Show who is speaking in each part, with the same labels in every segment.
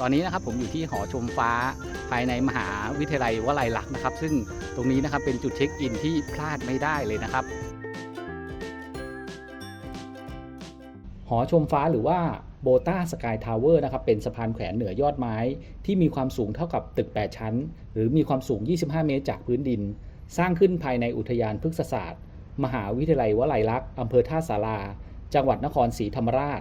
Speaker 1: ตอนนี้นะครับผมอยู่ที่หอชมฟ้าภายในมหาวิทยาลัยวลัยลักษณ์นะครับ ซึ่งตรงนี้นะครับเป็นจุดเช็คอินที่พลาดไม่ได้เลยนะครับ หอชมฟ้าหรือว่าโบต้าสกายทาวเวอร์นะครับเป็นสะพานแขวนเหนือยอดไม้ ที่มีความสูงเท่ากับตึก 8 ชั้น หรือมีความสูง 25 เมตรจากพื้นดิน สร้างขึ้นภายในอุทยานพฤกษศาสตร์ มหาวิทยาลัยวลัยลักษณ์อำเภอท่าสาราจังหวัดนครศรีธรรมราช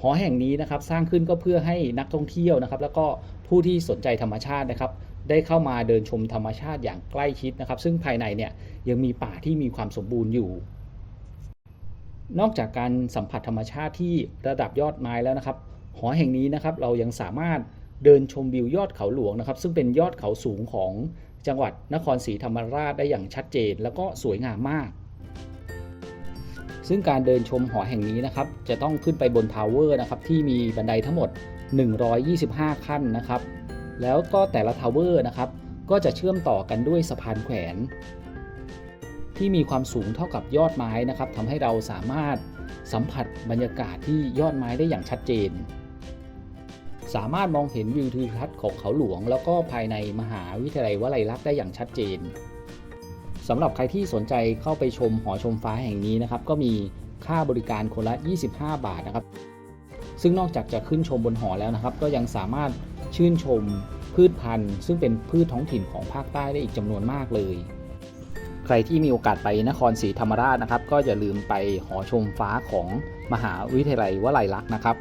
Speaker 1: หอแห่งนี้นะครับสร้างขึ้นก็เพื่อให้นักท่องเที่ยวนะครับ แล้วก็ผู้ที่สนใจธรรมชาตินะครับ ได้เข้ามาเดินชมธรรมชาติอย่างใกล้ชิดนะครับ ซึ่งภายในเนี่ยยังมีป่าที่มีความสมบูรณ์อยู่ นอกจากการสัมผัสธรรมชาติที่ระดับยอดไม้แล้วนะครับ หอแห่งนี้นะครับเรายังสามารถเดินชมวิวยอดเขาหลวงนะครับ ซึ่งเป็นยอดเขาสูงของจังหวัดนครศรีธรรมราชได้อย่างชัดเจน แล้วก็สวยงามมาก ซึ่งการเดินชมหอแห่งนี้นะครับ จะต้องขึ้นไปบนทาวเวอร์นะครับที่มีบันไดทั้งหมด 125 ขั้นนะครับ แล้วก็แต่ละทาวเวอร์นะครับ ก็จะเชื่อมต่อกันด้วยสะพานแขวน ที่มีความสูงเท่ากับยอดไม้นะครับทำให้เราสามารถสัมผัสบรรยากาศที่ยอดไม้ได้อย่างชัดเจน สามารถมองเห็นวิวทิวทัศน์ของเขาหลวง แล้วก็ภายในมหาวิทยาลัยวลัยลักษณ์ได้อย่างชัดเจน สำหรับใครที่สนใจเข้าไปชมหอชมฟ้าแห่งนี้นะครับ ก็มีค่าบริการคนละ 25 บาทนะครับ ซึ่งนอกจากจะขึ้นชมบนหอแล้วนะครับ ก็ยังสามารถชื่นชมพืชพันธุ์ ซึ่งเป็นพืชท้องถิ่นของภาคใต้ได้อีกจำนวนมากเลย ใครที่มีโอกาสไปนครศรีธรรมราชนะครับ ก็อย่าลืมไปหอชมฟ้าของมหาวิทยาลัยวลัยลักษณ์นะครับ